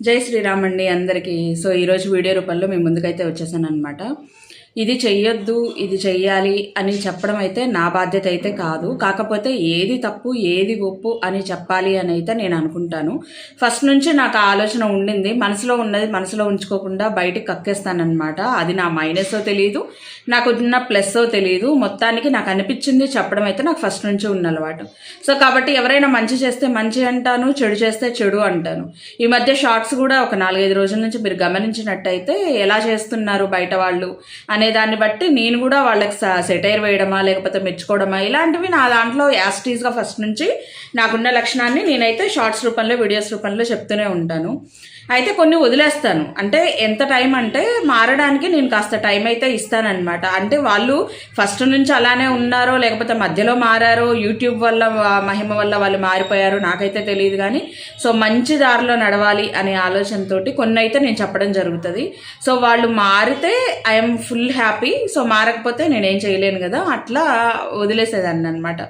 జై శ్రీరామ్ అండి అందరికీ. సో ఈరోజు వీడియో రూపంలో మేము ముందుకైతే వచ్చేసాను అనమాట ఇది చెయ్యొద్దు ఇది చెయ్యాలి అని చెప్పడం అయితే నా బాధ్యత అయితే కాదు. కాకపోతే ఏది తప్పు ఏది ఒప్పు అని చెప్పాలి అని అయితే నేను అనుకుంటాను. ఫస్ట్ నుంచి నాకు ఆ ఆలోచన ఉండింది. మనసులో ఉన్నది మనసులో ఉంచుకోకుండా బయటికి కక్కేస్తానమాట అది నా మైనసో తెలియదు నాకు ఉన్న ప్లస్సో తెలియదు మొత్తానికి నాకు అనిపించింది చెప్పడం అయితే నాకు ఫస్ట్ నుంచి ఉన్న అలవాటు. సో కాబట్టి ఎవరైనా మంచి చేస్తే మంచి అంటాను చెడు చేస్తే చెడు అంటాను. ఈ మధ్య షార్ట్స్ కూడా ఒక నాలుగైదు రోజుల నుంచి మీరు గమనించినట్టయితే ఎలా చేస్తున్నారు బయట వాళ్ళు అనే దాన్ని బట్టి నేను కూడా వాళ్ళకి సెటైర్ వేయడమా లేకపోతే మెచ్చుకోవడమా ఇలాంటివి నా దాంట్లో యాస్టీస్గా ఫస్ట్ నుంచి నాకున్న లక్షణాన్ని నేనైతే షార్ట్స్ రూపంలో వీడియోస్ రూపంలో చెప్తూనే ఉంటాను. అయితే కొన్ని వదిలేస్తాను. అంటే ఎంత టైం అంటే మారడానికి నేను కాస్త టైం అయితే ఇస్తానన్నమాట. అంటే వాళ్ళు ఫస్ట్ నుంచి అలానే ఉన్నారో లేకపోతే మధ్యలో మారారో యూట్యూబ్ వల్ల మహిమ వల్ల వాళ్ళు మారిపోయారో నాకైతే తెలియదు కానీ సో మంచి దారిలో నడవాలి అనే ఆలోచనతోటి కొన్ని అయితే నేను చెప్పడం జరుగుతుంది. సో వాళ్ళు మారితే ఐఎమ్ ఫుల్ హ్యాపీ. సో మారకపోతే నేనేం చేయలేను కదా అట్లా వదిలేసేదాన్ని అనమాట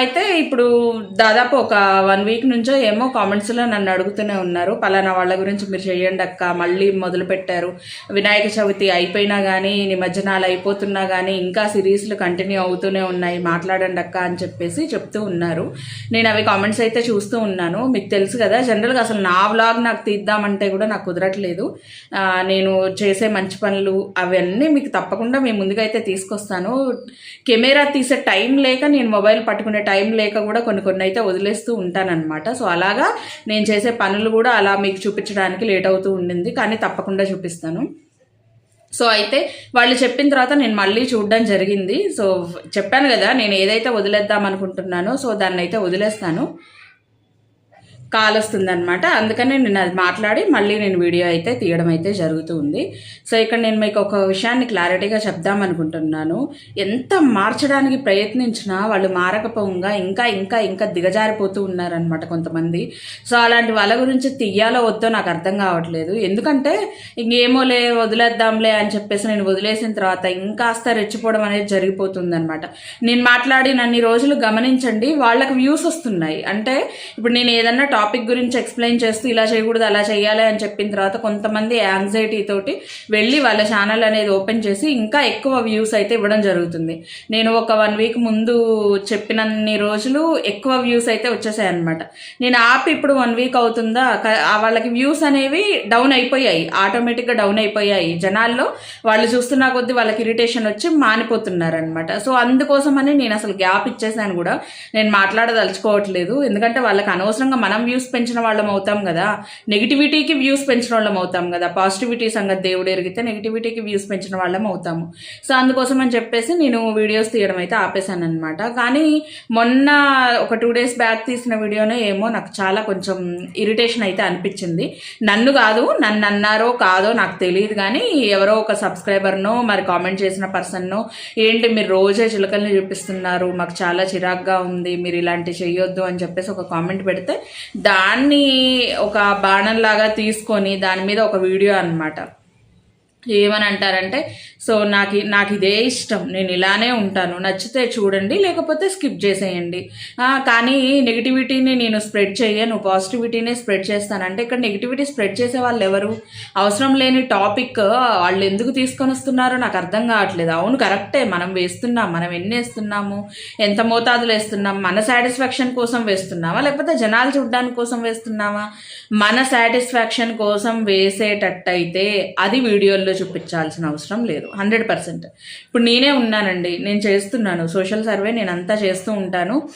అయితే ఇప్పుడు దాదాపు ఒక వన్ వీక్ నుంచో ఏమో కామెంట్స్లో నన్ను అడుగుతూనే ఉన్నారు. పలానా వాళ్ళ గురించి మీరు చేయండి అక్క. మళ్ళీ మొదలుపెట్టారు వినాయక చవితి అయిపోయినా కానీ నిమజ్జనాలు అయిపోతున్నా కానీ ఇంకా సిరీస్లు కంటిన్యూ అవుతూనే ఉన్నాయి. మాట్లాడండి అక్క అని చెప్పేసి చెప్తూ ఉన్నారు. నేను అవి కామెంట్స్ అయితే చూస్తూ ఉన్నాను. మీకు తెలుసు కదా జనరల్గా అసలు నా వ్లాగ్ నాకు తీద్దామంటే కూడా నాకు కుదరట్లేదు. నేను చేసే మంచి పనులు అవన్నీ మీకు తప్పకుండా మీ ముందుగా అయితే తీసుకొస్తాను. కెమెరా తీసే టైం లేక నేను మొబైల్ పట్టుకునే టైం లేక కూడా కొన్ని కొన్ని అయితే వదిలేస్తూ ఉంటానన్నమాట. సో అలాగా నేను చేసే పనులు కూడా అలా మీకు చూపించడానికి లేట్ అవుతూ ఉండింది కానీ తప్పకుండా చూపిస్తాను. సో అయితే వాళ్ళు చెప్పిన తర్వాత నేను మళ్ళీ చూడడం జరిగింది. సో చెప్పాను కదా నేను ఏదైతే వదిలేద్దాం అనుకుంటున్నానో సో దాన్ని అయితే వదిలేస్తాను. కాల్ వస్తుందనమాట అందుకని నేను అది మాట్లాడి మళ్ళీ నేను వీడియో అయితే తీయడం అయితే జరుగుతూ ఉంది. సో ఇక్కడ నేను మీకు ఒక విషయాన్ని క్లారిటీగా చెప్దామనుకుంటున్నాను ఎంత మార్చడానికి ప్రయత్నించినా వాళ్ళు మారకపోగా ఇంకా ఇంకా ఇంకా దిగజారిపోతూ ఉన్నారనమాట కొంతమంది. సో అలాంటి వాళ్ళ గురించి తీయాలో వద్దో నాకు అర్థం కావట్లేదు. ఎందుకంటే ఇంకేమోలే వదిలేద్దాంలే అని చెప్పేసి నేను వదిలేసిన తర్వాత ఇంకాస్త రెచ్చిపోవడం అనేది జరిగిపోతుందన్నమాట. నేను మాట్లాడినన్ని రోజులు గమనించండి వాళ్ళకి వ్యూస్ వస్తున్నాయి. అంటే ఇప్పుడు నేను ఏదన్నా టాపిక్ గురించి ఎక్స్ప్లెయిన్ చేస్తూ ఇలా చేయకూడదు అలా చేయాలి అని చెప్పిన తర్వాత కొంతమంది యాంగ్జైటీ తోటి వెళ్ళి వాళ్ళ ఛానల్ అనేది ఓపెన్ చేసి ఇంకా ఎక్కువ వ్యూస్ అయితే ఇవ్వడం జరుగుతుంది. నేను ఒక వన్ వీక్ ముందు చెప్పినన్ని రోజులు ఎక్కువ వ్యూస్ అయితే వచ్చేసాయి అనమాట నేను ఆపి ఇప్పుడు వన్ వీక్ అవుతుందా? వాళ్ళకి వ్యూస్ అనేవి డౌన్ అయిపోయాయి. ఆటోమేటిక్గా డౌన్ అయిపోయాయి. జనాల్లో వాళ్ళు చూస్తున్న కొద్దీ వాళ్ళకి ఇరిటేషన్ వచ్చి మానిపోతున్నారనమాట సో అందుకోసమని నేను అసలు గ్యాప్ ఇచ్చేసాను కూడా. నేను మాట్లాడదలుచుకోవట్లేదు. ఎందుకంటే వాళ్ళకి అనవసరంగా మనం వ్యూస్ పెంచిన వాళ్ళం అవుతాం కదా. నెగిటివిటీకి వ్యూస్ పెంచిన వాళ్ళం అవుతాం కదా. పాజిటివిటీ సంగతి దేవుడు ఎరిగితే నెగిటివిటీకి వ్యూస్ పెంచిన వాళ్ళం అవుతాము. సో అందుకోసం అని చెప్పేసి నేను వీడియోస్ తీయడం అయితే ఆపేశాను అనమాట కానీ మొన్న ఒక టూ డేస్ బ్యాక్ తీసిన వీడియోనే ఏమో నాకు చాలా కొంచెం ఇరిటేషన్ అయితే అనిపించింది. నన్ను కాదు నన్ను అన్నారో కాదో నాకు తెలియదు కానీ ఎవరో ఒక సబ్స్క్రైబర్నో మరి కామెంట్ చేసిన పర్సన్నో ఏంటి మీరు రోజే చిలకల్ని చూపిస్తున్నారు మాకు చాలా చిరాగ్గా ఉంది మీరు ఇలాంటి చెయ్యొద్దు అని చెప్పేసి ఒక కామెంట్ పెడితే దాన్ని ఒక బాణంలాగా తీసుకొని దాని మీద ఒక వీడియో అన్నమాట. ఏమని అంటారంటే సో నాకు నాకు ఇదే ఇష్టం నేను ఇలానే ఉంటాను. నచ్చితే చూడండి లేకపోతే స్కిప్ చేసేయండి. కానీ నెగిటివిటీని నేను స్ప్రెడ్ చేయను పాజిటివిటీనే స్ప్రెడ్ చేస్తాను. అంటే ఇక్కడ నెగిటివిటీ స్ప్రెడ్ చేసే వాళ్ళు ఎవరు అవసరం లేని టాపిక్ వాళ్ళు ఎందుకు తీసుకొని వస్తున్నారో నాకు అర్థం కావట్లేదు. అవును కరెక్టే మనం వేస్తున్నాం మనం ఎన్ని వేస్తున్నాము? ఎంత మోతాదులు వేస్తున్నాం? మన సాటిస్ఫాక్షన్ కోసం వేస్తున్నామా లేకపోతే జనాలు చూడడానికి కోసం వేస్తున్నామా మన సాటిస్ఫాక్షన్ కోసం వేసేటట్టయితే అది వీడియోల్లో చూపించాల్సిన అవసరం లేదు. Hundred percent. ఇప్పుడు నేనే ఉన్నానండి. నేను చేస్తున్నాను. సోషల్ సర్వే నేను అంతా చేస్తూ ఉంటాను.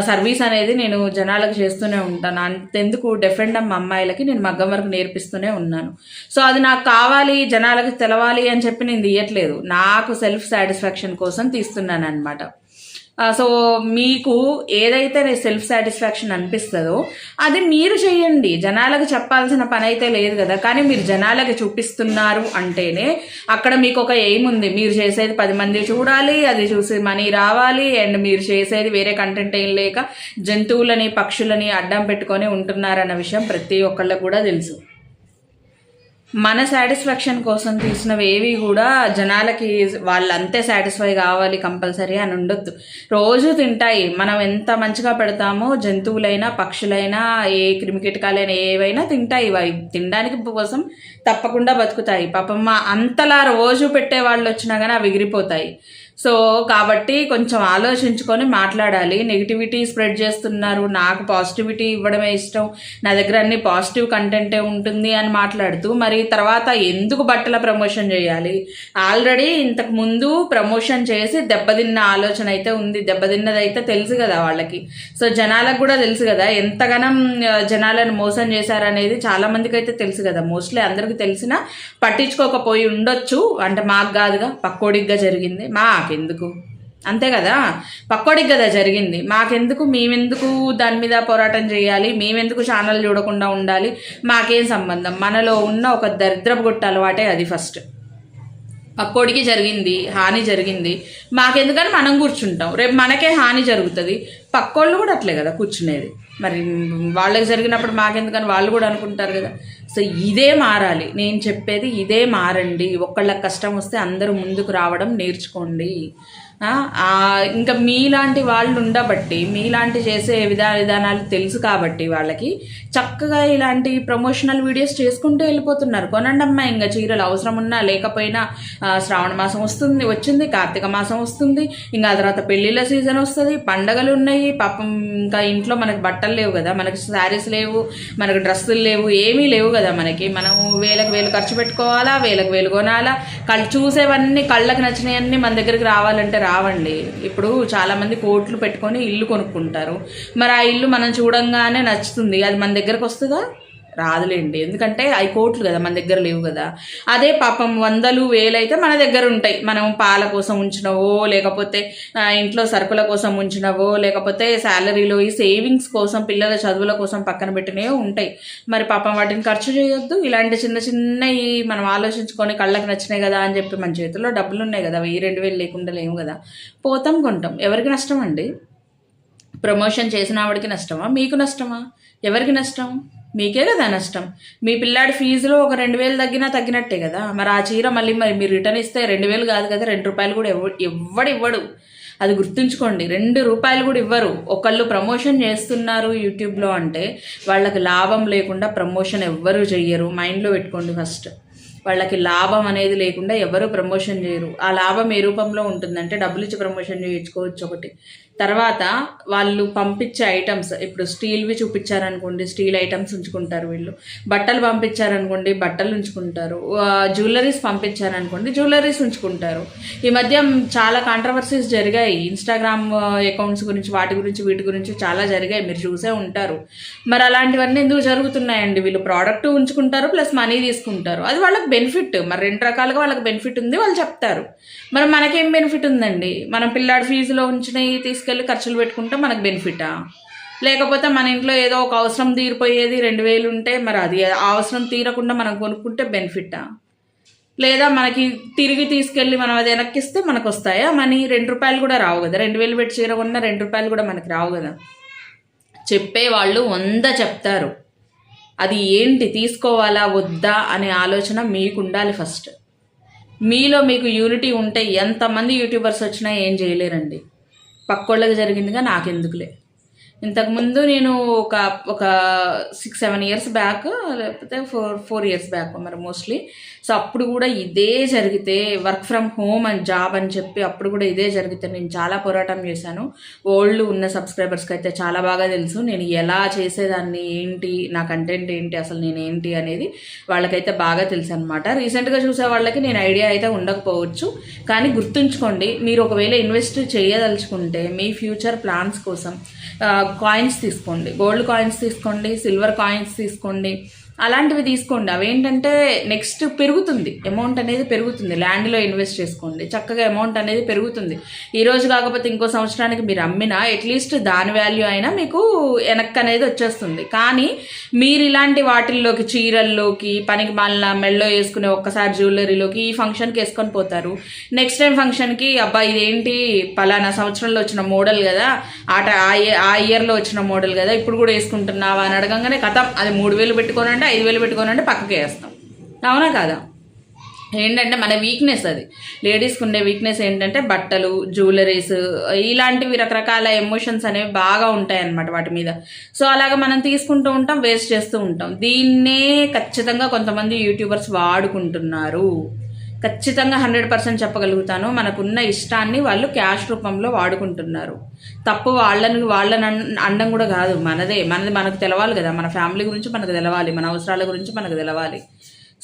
సర్వీస్ అనేది నేను జనాలకు చేస్తూనే ఉంటాను. అంతెందుకు డెఫెండమ్ అమ్మాయిలకి నేను మగ్గం వరకు నేర్పిస్తూనే ఉన్నాను. సో అది నాకు కావాలి జనాలకు తెలవాలి అని చెప్పి నేను తీయట్లేదు. నాకు సెల్ఫ్ సాటిస్ఫాక్షన్ కోసం తీస్తున్నాను అనమాట సో మీకు ఏదైతే సెల్ఫ్ సాటిస్ఫాక్షన్ అనిపిస్తుందో అది మీరు చేయండి. జనాలకు చెప్పాల్సిన పని అయితే లేదు కదా. కానీ మీరు జనాలకు చూపిస్తున్నారు అంటేనే అక్కడ మీకు ఒక ఎయిమ్ ఉంది. మీరు చేసేది పది మంది చూడాలి అది చూసి మనీ రావాలి అండ్ మీరు చేసేది వేరే కంటెంట్ ఏం లేక జంతువులని పక్షులని అడ్డం పెట్టుకొని ఉంటున్నారన్న విషయం ప్రతి ఒక్కళ్ళకు కూడా తెలుసు. మన సాటిస్ఫాక్షన్ కోసం తీసినవి ఏవి కూడా జనాలకి వాళ్ళు అంతే సాటిస్ఫై కావాలి కంపల్సరీ అని ఉండొద్దు. రోజు తింటాయి. మనం ఎంత మంచిగా పెడతామో జంతువులైనా పక్షులైనా ఏ క్రిమికీటకాలైనా ఏవైనా తింటాయి. అవి తినడానికి కోసం తప్పకుండా బతుకుతాయి. పాపం మా అంతలా రోజు పెట్టే వాళ్ళు వచ్చినా కానీ అవి ఎగిరిపోతాయి. సో కాబట్టి కొంచెం ఆలోచించుకొని మాట్లాడాలి. నెగిటివిటీ స్ప్రెడ్ చేస్తున్నారు. నాకు పాజిటివిటీ ఇవ్వడమే ఇష్టం. నా దగ్గర అన్ని పాజిటివ్ కంటెంటే ఉంటుంది అని మాట్లాడుతూ మరి తర్వాత ఎందుకు బట్టల ప్రమోషన్ చేయాలి? ఆల్రెడీ ఇంతకు ముందు ప్రమోషన్ చేసి దెబ్బతిన్న ఆలోచన అయితే ఉంది. దెబ్బతిన్నదైతే తెలుసు కదా వాళ్ళకి. సో జనాలకు కూడా తెలుసు కదా. ఎంతగానం జనాలను మోసం చేశారనేది చాలా మందికి అయితే తెలుసు కదా. మోస్ట్లీ అందరికీ తెలిసినా పట్టించుకోకపోయి ఉండొచ్చు. అంటే మాకు కాదుగా పక్కోడిగ్గా జరిగింది. మా మాకెందుకు? అంతే కదా? పక్కోడికి కదా జరిగింది. మాకెందుకు? మేమెందుకు దాని మీద పోరాటం చేయాలి? మేమెందుకు ఛానల్ చూడకుండా ఉండాలి? మాకేం సంబంధం? మనలో ఉన్న ఒక దరిద్రపు గుట్ట అలవాటే అది ఫస్ట్. పక్కోడికి జరిగింది హాని జరిగింది. మాకెందుకని మనం కూర్చుంటాం. రేపు మనకే హాని జరుగుతుంది. పక్కోళ్ళు కూడా అట్లే కదా కూర్చునేది. మరి వాళ్ళకి జరిగినప్పుడు మాకెందుకని వాళ్ళు కూడా అనుకుంటారు కదా? సో ఇదే మారాలి. నేను చెప్పేది ఇదే మారండి. ఒకళ్ళ కష్టం వస్తే అందరూ ముందుకు రావడం నేర్చుకోండి. ఇంకా మీలాంటి వాళ్ళు ఉండబట్టి మీలాంటి చేసే విధా విధానాలు తెలుసు కాబట్టి వాళ్ళకి చక్కగా ఇలాంటి ప్రమోషనల్ వీడియోస్ చేసుకుంటూ వెళ్ళిపోతున్నారు. కొనండి అమ్మా ఇంకా చీరలు అవసరం ఉన్నా లేకపోయినా శ్రావణ మాసం వస్తుంది వచ్చింది కార్తీక మాసం వస్తుంది ఇంకా ఆ తర్వాత పెళ్ళిళ్ళ సీజన్ వస్తుంది పండగలు ఉన్నాయి పాపం ఇంకా ఇంట్లో మనకి బట్టలు లేవు కదా మనకి శారీస్ లేవు మనకు డ్రెస్సులు లేవు ఏమీ లేవు కదా మనకి. మనం వేలకు వేలు ఖర్చు పెట్టుకోవాలా వేలకు వేలు కొనాలా కళ్ళు చూసేవన్నీ కళ్ళకి నచ్చినవన్నీ మన దగ్గరికి రావాలంటే రావండి. ఇప్పుడు చాలామంది కోట్లు పెట్టుకొని ఇల్లు కొనుక్కుంటారు. మరి ఆ ఇల్లు మనం చూడంగానే నచ్చుతుంది. అది మన దగ్గరకు వస్తుందా? రాదులేండి. ఎందుకంటే అవి కోట్లు కదా మన దగ్గర లేవు కదా. అదే పాపం వందలు వేలు అయితే మన దగ్గర ఉంటాయి. మనం పాల కోసం ఉంచినవో లేకపోతే ఇంట్లో సరుకుల కోసం ఉంచినవో లేకపోతే శాలరీలో ఈ సేవింగ్స్ కోసం పిల్లల చదువుల కోసం పక్కన పెట్టినవో ఉంటాయి. మరి పాపం వాటిని ఖర్చు చేయొద్దు. ఇలాంటి చిన్న చిన్నవి మనం ఆలోచించుకొని కళ్ళకి నచ్చినాయి కదా అని చెప్పి మన చేతుల్లో డబ్బులు ఉన్నాయి కదా. వెయ్యి రెండు వేలు లేకుండా లేవు కదా. పోతాం కొంటాం. ఎవరికి నష్టం అండి ప్రమోషన్ చేసిన ఆవిడకి నష్టమా? మీకు నష్టమా? ఎవరికి నష్టం? మీకే కదా నష్టం. మీ పిల్లాడి ఫీజులో ఒక రెండు వేలు తగ్గినా తగ్గినట్టే కదా. మరి ఆ చీర మళ్ళీ మరి మీరు రిటర్న్ ఇస్తే రెండు వేలు కాదు కదా రెండు రూపాయలు కూడా ఎవ ఎవ్వడు ఇవ్వడు అది గుర్తుంచుకోండి రెండు రూపాయలు కూడా ఇవ్వరు. ఒకళ్ళు ప్రమోషన్ చేస్తున్నారు యూట్యూబ్లో అంటే వాళ్ళకి లాభం లేకుండా ప్రమోషన్ ఎవ్వరు చెయ్యరు. మైండ్లో పెట్టుకోండి ఫస్ట్. వాళ్ళకి లాభం అనేది లేకుండా ఎవరు ప్రమోషన్ చేయరు. ఆ లాభం ఏ రూపంలో ఉంటుందంటే డబ్బులు ఇచ్చి ప్రమోషన్ చేయించుకోవచ్చు ఒకటి. తర్వాత వాళ్ళు పంపించే ఐటమ్స్ ఇప్పుడు స్టీల్వి చూపించారనుకోండి స్టీల్ ఐటమ్స్ ఉంచుకుంటారు వీళ్ళు. బట్టలు పంపించారనుకోండి బట్టలు ఉంచుకుంటారు. జ్యువెలరీస్ పంపించారనుకోండి జ్యువెలరీస్ ఉంచుకుంటారు. ఈ మధ్య చాలా కాంట్రవర్సీస్ జరిగాయి. ఇన్స్టాగ్రామ్ అకౌంట్స్ గురించి వాటి గురించి వీటి గురించి చాలా జరిగాయి. మీరు చూసే ఉంటారు. మరి అలాంటివన్నీ ఎందుకు జరుగుతున్నాయండి? వీళ్ళు ప్రోడక్ట్ ఉంచుకుంటారు ప్లస్ మనీ తీసుకుంటారు. అది వాళ్ళకి బెనిఫిట్ మరి రెండు రకాలుగా వాళ్ళకి బెనిఫిట్ ఉంది వాళ్ళు చెప్తారు. మరి మనకేం బెనిఫిట్ ఉందండి? మనం పిల్లాడి ఫీజులో ఉంచినవి తీసుకెళ్ళి ఖర్చులు పెట్టుకుంటే మనకు బెనిఫిటా? లేకపోతే మన ఇంట్లో ఏదో ఒక అవసరం తీరిపోయేది రెండు వేలు ఉంటే మరి అది ఆ అవసరం తీరకుండా మనం కొనుక్కుంటే బెనిఫిటా? లేదా మనకి తిరిగి తీసుకెళ్ళి మనం అది వెనక్కిస్తే మనకు వస్తాయా మనీ రెండు రూపాయలు కూడా రావు కదా. రెండు వేలు పెట్టి చీర కొన్నా రెండు రూపాయలు కూడా మనకి రావు కదా. చెప్పే వాళ్ళు వంద చెప్తారు. అది ఏంటి? తీసుకోవాలా? వద్దా? అనే ఆలోచన మీకు ఉండాలి ఫస్ట్. మీలో మీకు యూనిటీ ఉంటే ఎంతమంది యూట్యూబర్స్ వచ్చినా ఏం చేయలేరండి. పక్కోళ్ళకి జరిగిందిగా నాకెందుకులే. ఇంతకుముందు నేను ఒక ఒక సిక్స్ సెవెన్ ఇయర్స్ బ్యాక్ లేకపోతే ఫోర్ ఫోర్ ఇయర్స్ బ్యాక్ మరి మోస్ట్లీ సో అప్పుడు కూడా ఇదే జరిగితే work from home and job అని చెప్పి అప్పుడు కూడా ఇదే జరిగితే నేను చాలా పోరాటం చేశాను. ఓల్డ్ ఉన్న సబ్స్క్రైబర్స్కి అయితే చాలా బాగా తెలుసు నేను ఎలా చేసేదాన్ని ఏంటి నా కంటెంట్ ఏంటి అసలు నేను ఏంటి అనేది వాళ్ళకైతే బాగా తెలుసు అనమాట రీసెంట్గా చూసే వాళ్ళకి నేను ఐడియా అయితే ఉండకపోవచ్చు కానీ గుర్తుంచుకోండి మీరు ఒకవేళ ఇన్వెస్ట్ చేయదలుచుకుంటే మీ ఫ్యూచర్ ప్లాన్స్ కోసం కాయిన్స్ తీసుకోండి. గోల్డ్ కాయిన్స్ తీసుకోండి సిల్వర్ కాయిన్స్ తీసుకోండి అలాంటివి తీసుకోండి. అవేంటంటే నెక్స్ట్ పెరుగుతుంది. అమౌంట్ అనేది పెరుగుతుంది. ల్యాండ్లో ఇన్వెస్ట్ చేసుకోండి. చక్కగా అమౌంట్ అనేది పెరుగుతుంది. ఈ రోజు కాకపోతే ఇంకో సంవత్సరానికి మీరు అమ్మినా అట్లీస్ట్ దాని వాల్యూ అయినా మీకు వెనక్కి అనేది వచ్చేస్తుంది. కానీ మీరు ఇలాంటి వాటిల్లోకి చీరల్లోకి పనికి మాలిన మెళ్ళో వేసుకునే ఒక్కసారి జ్యువెలరీలోకి ఈ ఫంక్షన్కి వేసుకొని పోతారు. నెక్స్ట్ టైం ఫంక్షన్కి అబ్బా ఇదేంటి? పలానా సంవత్సరంలో వచ్చిన మోడల్ కదా. ఆట ఆ ఇయ- ఆ ఇయర్లో వచ్చిన మోడల్ కదా. ఇప్పుడు కూడా వేసుకుంటున్నావా అని అడగంగానే కథం. అది మూడు వేలు పెట్టుకోనంటే ఐదు వేలు పెట్టుకోనంటే పక్కకి వేస్తాం. అవునా కాదా? ఏంటంటే మన వీక్నెస్ అది. లేడీస్కి ఉండే వీక్నెస్ ఏంటంటే బట్టలు జ్యువెలరీస్ ఇలాంటివి రకరకాల ఎమోషన్స్ అనేవి బాగా ఉంటాయి అన్నమాట వాటి మీద. సో అలాగ మనం తీసుకుంటూ ఉంటాం వేస్ట్ చేస్తూ ఉంటాం. దీన్నే ఖచ్చితంగా కొంతమంది యూట్యూబర్స్ వాడుకుంటున్నారు. ఖచ్చితంగా హండ్రెడ్ పర్సెంట్ చెప్పగలుగుతాను. మనకున్న ఇష్టాన్ని వాళ్ళు క్యాష్ రూపంలో వాడుకుంటున్నారు. తప్పు వాళ్ళని వాళ్ళని అన్- కూడా కాదు. మనదే. మనది మనకు తెలవాలి కదా. మన ఫ్యామిలీ గురించి మనకు తెలవాలి. మన అవసరాల గురించి మనకు తెలవాలి.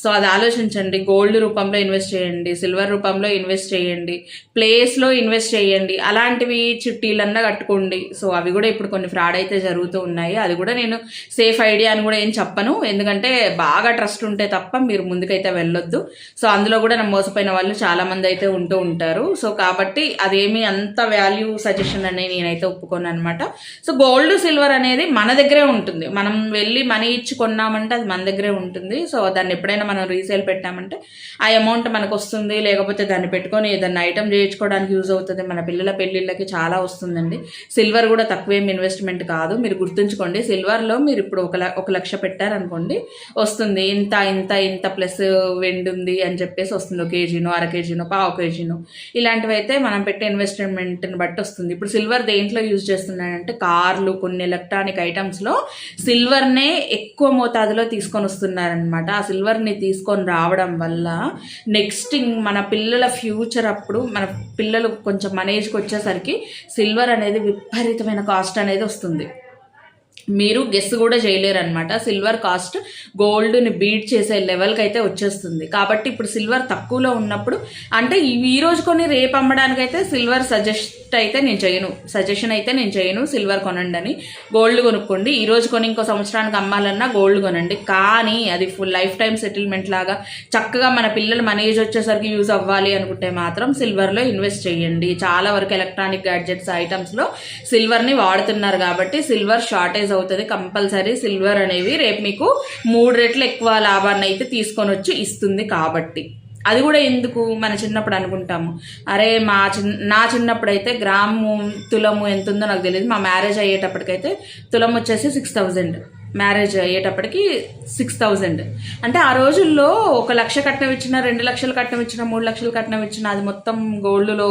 సో అది ఆలోచించండి. గోల్డ్ రూపంలో ఇన్వెస్ట్ చేయండి సిల్వర్ రూపంలో ఇన్వెస్ట్ చేయండి ప్లేస్లో ఇన్వెస్ట్ చేయండి. అలాంటివి చిట్టీలన్నా కట్టుకోండి. సో అవి కూడా ఇప్పుడు కొన్ని ఫ్రాడ్ అయితే జరుగుతూ ఉన్నాయి. అది కూడా నేను సేఫ్ ఐడియా అని కూడా ఏం చెప్పను. ఎందుకంటే బాగా ట్రస్ట్ ఉంటే తప్ప మీరు ముందుకైతే వెళ్ళొద్దు. సో అందులో కూడా నా మోసపోయిన వాళ్ళు చాలా మంది అయితే ఉంటూ ఉంటారు. సో కాబట్టి అదేమి అంత వాల్యూ సజెషన్ అనేది నేనైతే ఒప్పుకోను అనమాట సో గోల్డ్ సిల్వర్ అనేది మన దగ్గరే ఉంటుంది. మనం వెళ్ళి మనీ ఇచ్చి కొన్నామంటే అది మన దగ్గరే ఉంటుంది. సో దాన్ని ఎప్పుడైనా మనం రీసేల్ పెట్టామంటే ఆ అమౌంట్ మనకు వస్తుంది లేకపోతే దాన్ని పెట్టుకొని ఏదైనా ఐటమ్ చేయించుకోవడానికి యూజ్ అవుతుంది. మన పిల్లల పెళ్ళిళ్ళకి చాలా వస్తుందండి. సిల్వర్ కూడా తక్కువేం ఇన్వెస్ట్మెంట్ కాదు. మీరు గుర్తుంచుకోండి సిల్వర్లో మీరు ఇప్పుడు ఒక ఒక లక్ష పెట్టారనుకోండి వస్తుంది. ఇంత ఇంత ఇంత ప్లస్ వెండుంది అని చెప్పేసి వస్తుంది. ఒక కేజీనో అర కేజీనో పావు కేజీనో. ఇలాంటివి అయితే మనం పెట్టే ఇన్వెస్ట్మెంట్ని బట్టి వస్తుంది. ఇప్పుడు సిల్వర్ దేంట్లో యూజ్ చేస్తున్నాడంటే కార్లు కొన్ని ఎలక్ట్రానిక్ ఐటమ్స్లో సిల్వర్నే ఎక్కువ మోతాదులో తీసుకొని వస్తున్నారనమాట ఆ సిల్వర్ని తీసుకొని రావడం వల్ల నెక్స్ట్ మన పిల్లల ఫ్యూచర్ అప్పుడు మన పిల్లలు కొంచెం మన ఏజ్కి వచ్చేసరికి సిల్వర్ అనేది విపరీతమైన కాస్ట్ అనేది వస్తుంది. మీరు గెస్ కూడా చేయలేరు అనమాట సిల్వర్ కాస్ట్ గోల్డ్ని బీట్ చేసే లెవెల్కి అయితే వచ్చేస్తుంది. కాబట్టి ఇప్పుడు సిల్వర్ తక్కువలో ఉన్నప్పుడు అంటే ఈ- రోజు కొన్ని రేపు అమ్మడానికైతే సిల్వర్ సజెస్ట్ అయితే నేను చేయను. సజెషన్ అయితే నేను చేయను. సిల్వర్ కొనండి అని గోల్డ్ కొనుక్కోండి. ఈ రోజు కొని ఇంకో సంవత్సరానికి అమ్మాలన్నా గోల్డ్ కొనండి. కానీ అది ఫుల్ లైఫ్ టైం సెటిల్మెంట్ లాగా చక్కగా మన పిల్లలు మన ఏజ్ వచ్చేసరికి యూజ్ అవ్వాలి అనుకుంటే మాత్రం సిల్వర్లో ఇన్వెస్ట్ చేయండి. చాలా వరకు ఎలక్ట్రానిక్ గ్యాడ్జెట్స్ ఐటమ్స్లో సిల్వర్ని వాడుతున్నారు కాబట్టి సిల్వర్ షార్టేజ్ అవుతుంది. కంపల్సరీ సిల్వర్ అనేవి రేపు మీకు మూడు రెట్లు ఎక్కువ లాభాన్ని అయితే తీసుకొని వచ్చి ఇస్తుంది కాబట్టి. అది కూడా ఎందుకు మన చిన్నప్పుడు అనుకుంటాము. అరే మా చిన్న నా చిన్నప్పుడు అయితే గ్రాము తులము ఎంత ఉందో నాకు తెలియదు మా మ్యారేజ్ అయ్యేటప్పటికైతే తులం వచ్చేసి సిక్స్ థౌజండ్. మ్యారేజ్ అయ్యేటప్పటికి సిక్స్ థౌజండ్ అంటే ఆ రోజుల్లో ఒక లక్ష కట్నం ఇచ్చిన రెండు లక్షలు కట్నం ఇచ్చిన మూడు లక్షలు కట్నం ఇచ్చిన అది మొత్తం గోల్డ్లో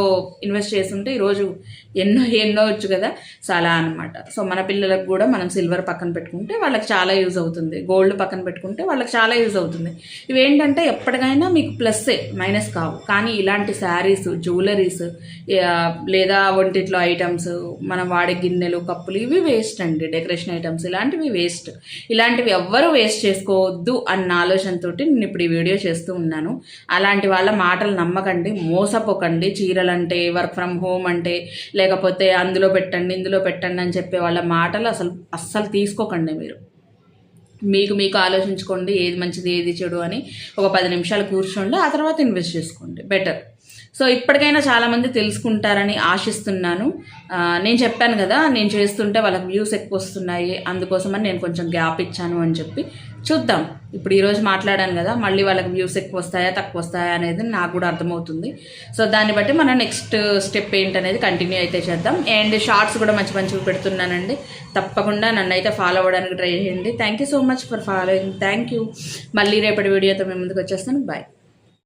ఇన్వెస్ట్ చేస్తుంటే ఈరోజు ఎన్నో ఎన్నో వచ్చు కదా. సో అలా అనమాట సో మన పిల్లలకు కూడా మనం సిల్వర్ పక్కన పెట్టుకుంటే వాళ్ళకి చాలా యూజ్ అవుతుంది. గోల్డ్ పక్కన పెట్టుకుంటే వాళ్ళకి చాలా యూజ్ అవుతుంది. ఇవేంటంటే ఎప్పటికైనా మీకు ప్లస్సే మైనస్ కావు. కానీ ఇలాంటి శారీస్ జ్యువెలరీస్ లేదా ఒంటిట్లో ఐటమ్స్ మనం వాడే గిన్నెలు కప్పులు ఇవి వేస్ట్ అండి. డెకరేషన్ ఐటమ్స్ ఇలాంటివి వేస్ట్ ఇలాంటివి ఎవ్వరూ వేస్ట్ చేసుకోవద్దు అన్న ఆలోచనతో నేను ఇప్పుడు ఈ వీడియో చేస్తూ ఉన్నాను. అలాంటి వాళ్ళ మాటలు నమ్మకండి మోసపోకండి. చీరలంటే వర్క్ ఫ్రమ్ హోమ్ అంటే లేకపోతే అందులో పెట్టండి ఇందులో పెట్టండి అని చెప్పే వాళ్ళ మాటలు అసలు అస్సలు తీసుకోకండి మీరు. మీకు మీకు ఆలోచించుకోండి ఏది మంచిది ఏది చెడు అని ఒక పది నిమిషాలు కూర్చోండి ఆ తర్వాత ఇన్వెస్ట్ చేసుకోండి. బెటర్ సో ఇప్పటికైనా చాలామంది తెలుసుకుంటారని ఆశిస్తున్నాను. నేను చెప్పాను కదా నేను చేస్తుంటే వాళ్ళకి వ్యూస్ ఎక్కువ వస్తున్నాయి అందుకోసమని నేను కొంచెం గ్యాప్ ఇచ్చాను అని చెప్పి చూద్దాం. ఇప్పుడు ఈరోజు మాట్లాడాను కదా మళ్ళీ వాళ్ళకి వ్యూస్ ఎక్కువ వస్తాయా తక్కువ వస్తాయా అనేది నాకు కూడా అర్థమవుతుంది. సో దాన్ని బట్టి మనం నెక్స్ట్ స్టెప్ ఏంటనేది కంటిన్యూ అయితే చేద్దాం. అండ్ షార్ట్స్ కూడా మంచి మంచివి పెడుతున్నానండి. తప్పకుండా నన్ను అయితే ఫాలో అవ్వడానికి ట్రై చేయండి. Thank you so much for following. Thank you. మళ్ళీ రేపటి వీడియోతో మేము ముందుకు వచ్చేస్తాను. బాయ్.